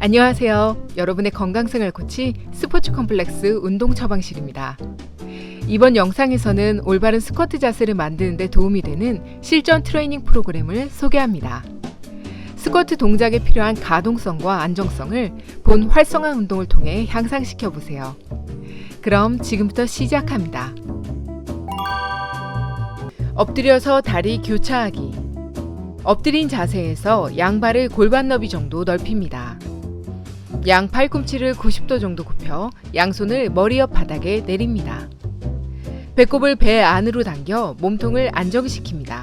안녕하세요. 여러분의 건강생활 코치 스포츠 컴플렉스 운동 처방실입니다. 이번 영상에서는 올바른 스쿼트 자세를 만드는 데 도움이 되는 실전 트레이닝 프로그램을 소개합니다. 스쿼트 동작에 필요한 가동성과 안정성을 본 활성화 운동을 통해 향상시켜 보세요. 그럼 지금부터 시작합니다. 엎드려서 다리 교차하기. 엎드린 자세에서 양발을 골반 너비 정도 넓힙니다. 양 팔꿈치를 90도 정도 굽혀 양손을 머리 옆 바닥에 내립니다. 배꼽을 배 안으로 당겨 몸통을 안정시킵니다.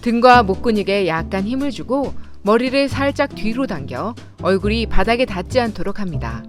등과 목 근육에 약간 힘을 주고 머리를 살짝 뒤로 당겨 얼굴이 바닥에 닿지 않도록 합니다.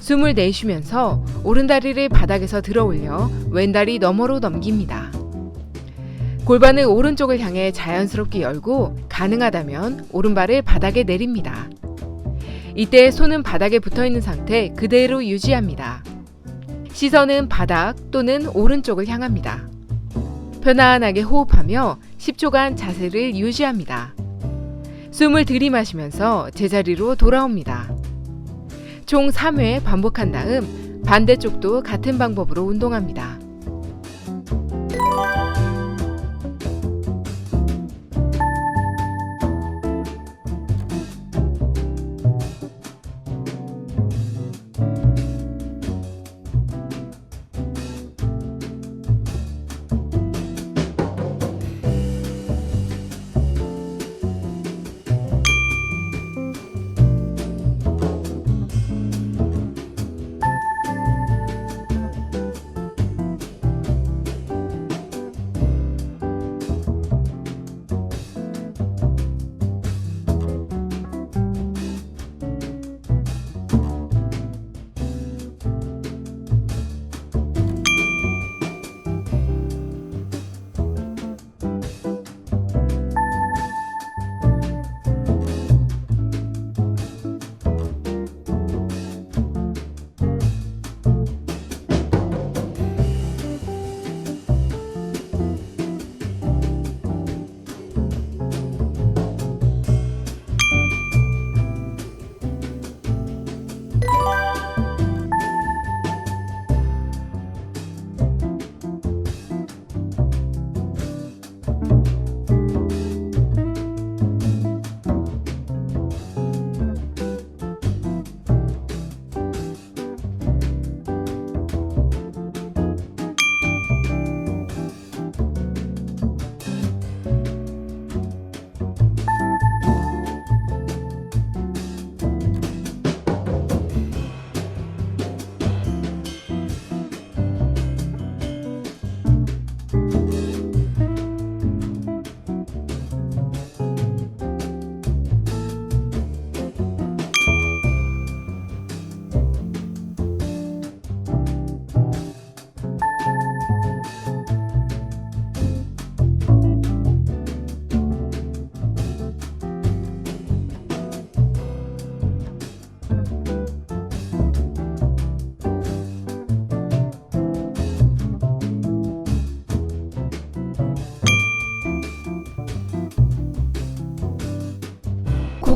숨을 내쉬면서 오른다리를 바닥에서 들어 올려 왼다리 너머로 넘깁니다. 골반을 오른쪽을 향해 자연스럽게 열고 가능하다면 오른발을 바닥에 내립니다. 이때 손은 바닥에 붙어 있는 상태 그대로 유지합니다. 시선은 바닥 또는 오른쪽을 향합니다. 편안하게 호흡하며 10초간 자세를 유지합니다. 숨을 들이마시면서 제자리로 돌아옵니다. 총 3회 반복한 다음 반대쪽도 같은 방법으로 운동합니다.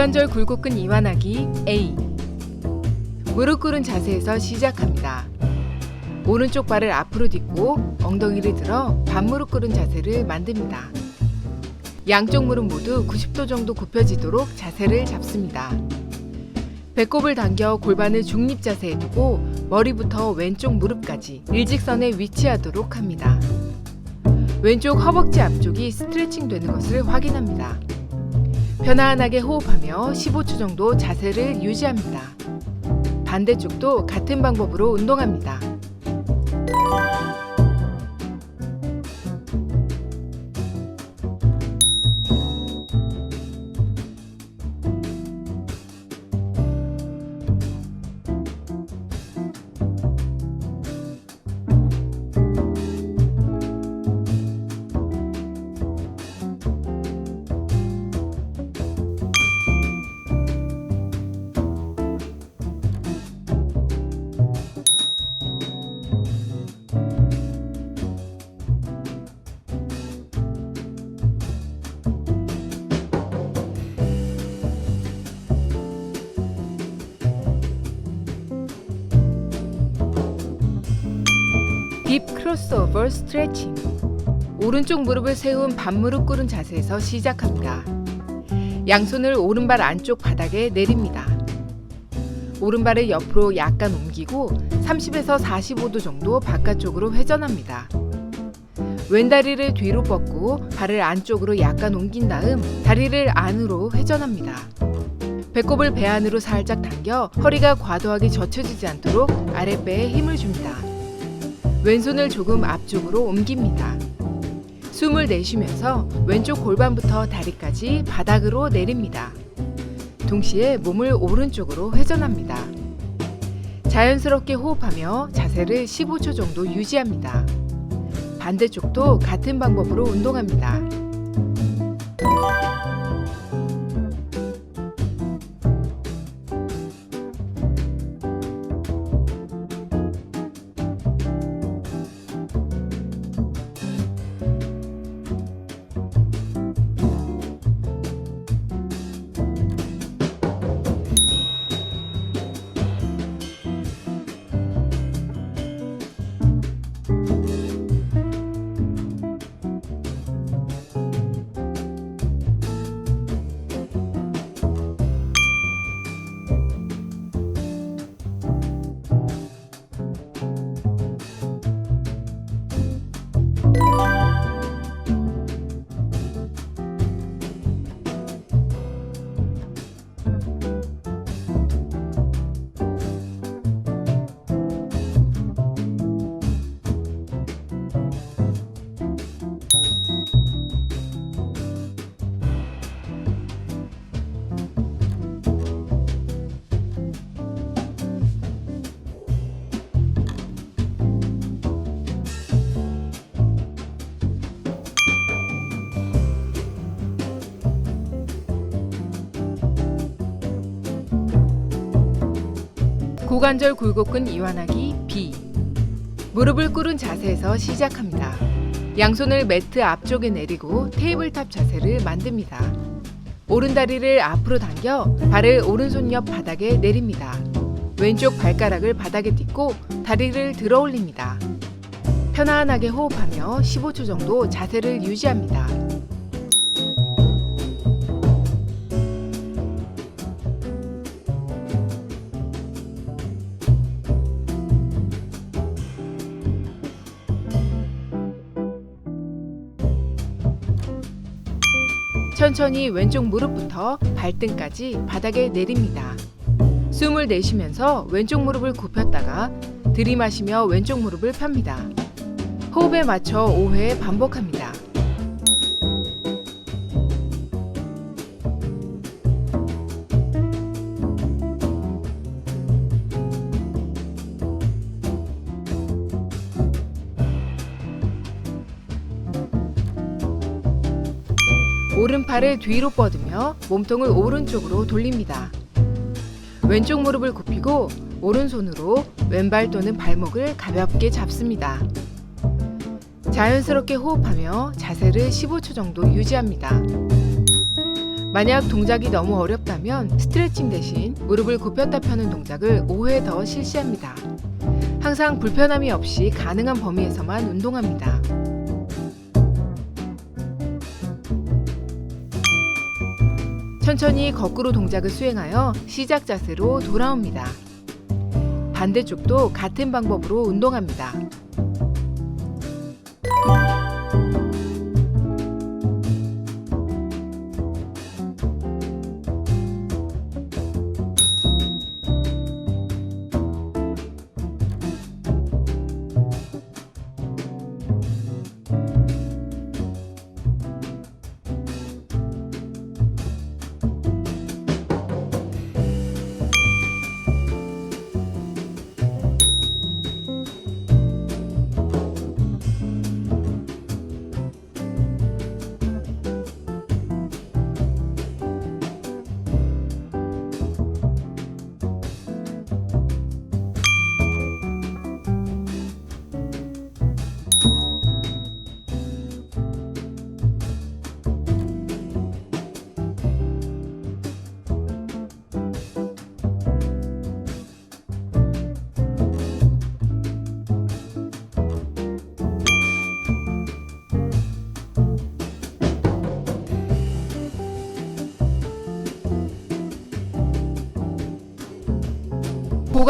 고관절 굴곡근 이완하기 A 무릎 꿇은 자세에서 시작합니다. 오른쪽 발을 앞으로 딛고 엉덩이를 들어 반무릎 꿇은 자세를 만듭니다. 양쪽 무릎 모두 90도 정도 굽혀지도록 자세를 잡습니다. 배꼽을 당겨 골반을 중립 자세에 두고 머리부터 왼쪽 무릎까지 일직선에 위치하도록 합니다. 왼쪽 허벅지 앞쪽이 스트레칭 되는 것을 확인합니다. 편안하게 호흡하며 15초 정도 자세를 유지합니다. 반대쪽도 같은 방법으로 운동합니다. 크로스오버 스트레칭. 오른쪽 무릎을 세운 반무릎 꿇은 자세에서 시작합니다. 양손을 오른발 안쪽 바닥에 내립니다. 오른발을 옆으로 약간 옮기고 30에서 45도 정도 바깥쪽으로 회전합니다. 왼다리를 뒤로 뻗고 발을 안쪽으로 약간 옮긴 다음 다리를 안으로 회전합니다. 배꼽을 배 안으로 살짝 당겨 허리가 과도하게 젖혀지지 않도록 아랫배에 힘을 줍니다. 왼손을 조금 앞쪽으로 옮깁니다. 숨을 내쉬면서 왼쪽 골반부터 다리까지 바닥으로 내립니다. 동시에 몸을 오른쪽으로 회전합니다. 자연스럽게 호흡하며 자세를 15초 정도 유지합니다. 반대쪽도 같은 방법으로 운동합니다. 고관절 굴곡근 이완하기 B. 무릎을 꿇은 자세에서 시작합니다. 양손을 매트 앞쪽에 내리고 테이블탑 자세를 만듭니다. 오른다리를 앞으로 당겨 발을 오른손 옆 바닥에 내립니다. 왼쪽 발가락을 바닥에 딛고 다리를 들어 올립니다. 편안하게 호흡하며 15초 정도 자세를 유지합니다. 천천히 왼쪽 무릎부터 발등까지 바닥에 내립니다. 숨을 내쉬면서 왼쪽 무릎을 굽혔다가 들이마시며 왼쪽 무릎을 펴니다. 호흡에 맞춰 5회 반복합니다. 오른팔을 뒤로 뻗으며 몸통을 오른쪽으로 돌립니다. 왼쪽 무릎을 굽히고 오른손으로 왼발 또는 발목을 가볍게 잡습니다. 자연스럽게 호흡하며 자세를 15초 정도 유지합니다. 만약 동작이 너무 어렵다면 스트레칭 대신 무릎을 굽혔다 펴는 동작을 5회 더 실시합니다. 항상 불편함이 없이 가능한 범위에서만 운동합니다. 천천히 거꾸로 동작을 수행하여 시작 자세로 돌아옵니다. 반대쪽도 같은 방법으로 운동합니다.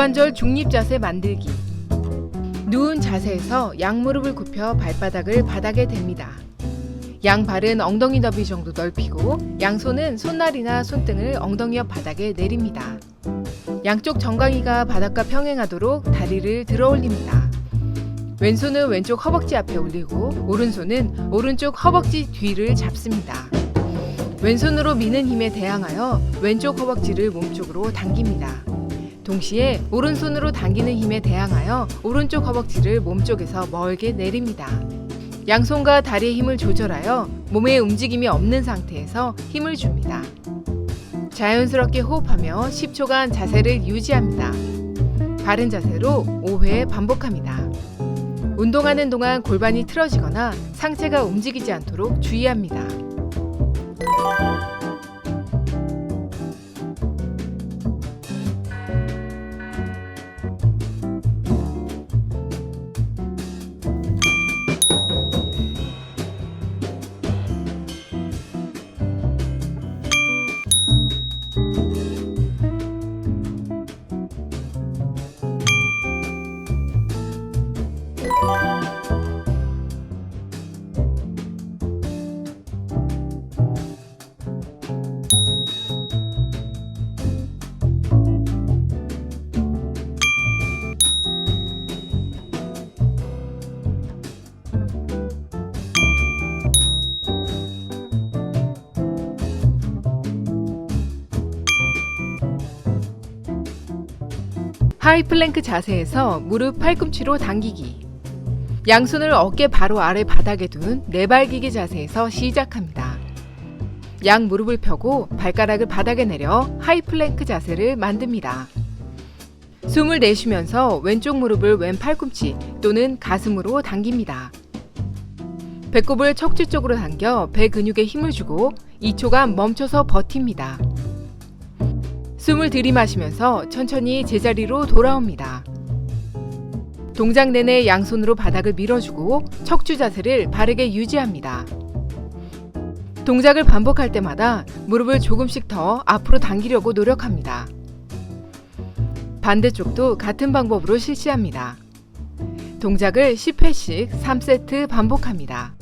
고관절 중립 자세 만들기. 누운 자세에서 양무릎을 굽혀 발바닥을 바닥에 댑니다. 양발은 엉덩이 너비 정도 넓히고 양손은 손날이나 손등을 엉덩이 옆 바닥에 내립니다. 양쪽 정강이가 바닥과 평행하도록 다리를 들어 올립니다. 왼손은 왼쪽 허벅지 앞에 올리고 오른손은 오른쪽 허벅지 뒤를 잡습니다. 왼손으로 미는 힘에 대항하여 왼쪽 허벅지를 몸쪽으로 당깁니다. 동시에 오른손으로 당기는 힘에 대항하여 오른쪽 허벅지를 몸쪽에서 멀게 내립니다. 양손과 다리의 힘을 조절하여 몸에 움직임이 없는 상태에서 힘을 줍니다. 자연스럽게 호흡하며 10초간 자세를 유지합니다. 바른 자세로 5회 반복합니다. 운동하는 동안 골반이 틀어지거나 상체가 움직이지 않도록 주의합니다. 하이 플랭크 자세에서 무릎 팔꿈치로 당기기. 양손을 어깨 바로 아래 바닥에 둔 내발기기 자세에서 시작합니다. 양 무릎을 펴고 발가락을 바닥에 내려 하이 플랭크 자세를 만듭니다. 숨을 내쉬면서 왼쪽 무릎을 왼 팔꿈치 또는 가슴으로 당깁니다. 배꼽을 척추 쪽으로 당겨 배 근육에 힘을 주고 2초간 멈춰서 버팁니다. 숨을 들이마시면서 천천히 제자리로 돌아옵니다. 동작 내내 양손으로 바닥을 밀어주고 척추 자세를 바르게 유지합니다. 동작을 반복할 때마다 무릎을 조금씩 더 앞으로 당기려고 노력합니다. 반대쪽도 같은 방법으로 실시합니다. 동작을 10회씩 3세트 반복합니다.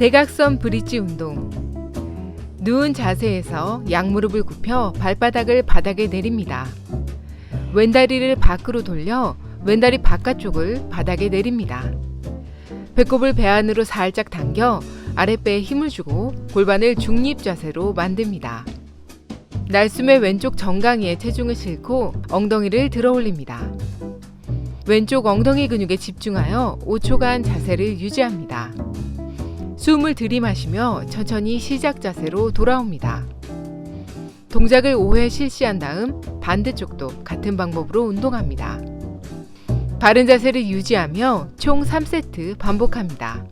대각선 브릿지 운동. 누운 자세에서 양무릎을 굽혀 발바닥을 바닥에 내립니다. 왼다리를 밖으로 돌려 왼다리 바깥쪽을 바닥에 내립니다. 배꼽을 배 안으로 살짝 당겨 아랫배에 힘을 주고 골반을 중립 자세로 만듭니다. 날숨의 왼쪽 정강이에 체중을 싣고 엉덩이를 들어 올립니다. 왼쪽 엉덩이 근육에 집중하여 5초간 자세를 유지합니다. 숨을 들이마시며 천천히 시작 자세로 돌아옵니다. 동작을 5회 실시한 다음 반대쪽도 같은 방법으로 운동합니다. 바른 자세를 유지하며 총 3세트 반복합니다.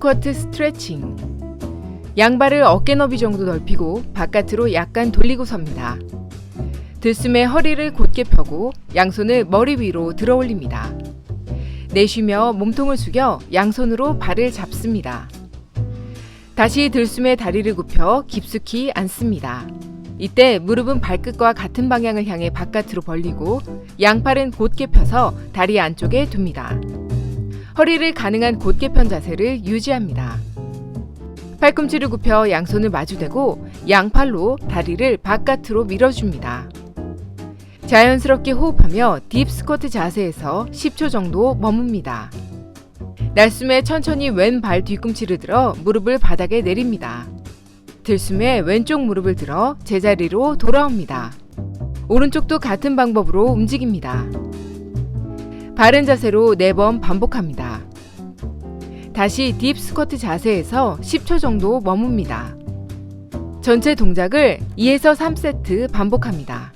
스쿼트 스트레칭. 양발을 어깨 너비 정도 넓히고 바깥으로 약간 돌리고 섭니다. 들숨에 허리를 곧게 펴고 양손을 머리 위로 들어 올립니다. 내쉬며 몸통을 숙여 양손으로 발을 잡습니다. 다시 들숨에 다리를 굽혀 깊숙이 앉습니다. 이때 무릎은 발끝과 같은 방향을 향해 바깥으로 벌리고 양팔은 곧게 펴서 다리 안쪽에 둡니다. 허리를 가능한 곧게 편 자세를 유지합니다. 팔꿈치를 굽혀 양손을 마주대고 양팔로 다리를 바깥으로 밀어줍니다. 자연스럽게 호흡하며 딥 스쿼트 자세에서 10초 정도 머뭅니다. 날숨에 천천히 왼발 뒤꿈치를 들어 무릎을 바닥에 내립니다. 들숨에 왼쪽 무릎을 들어 제자리로 돌아옵니다. 오른쪽도 같은 방법으로 움직입니다. 바른 자세로 4번 반복합니다. 다시 딥 스쿼트 자세에서 10초 정도 머뭅니다. 전체 동작을 2에서 3세트 반복합니다.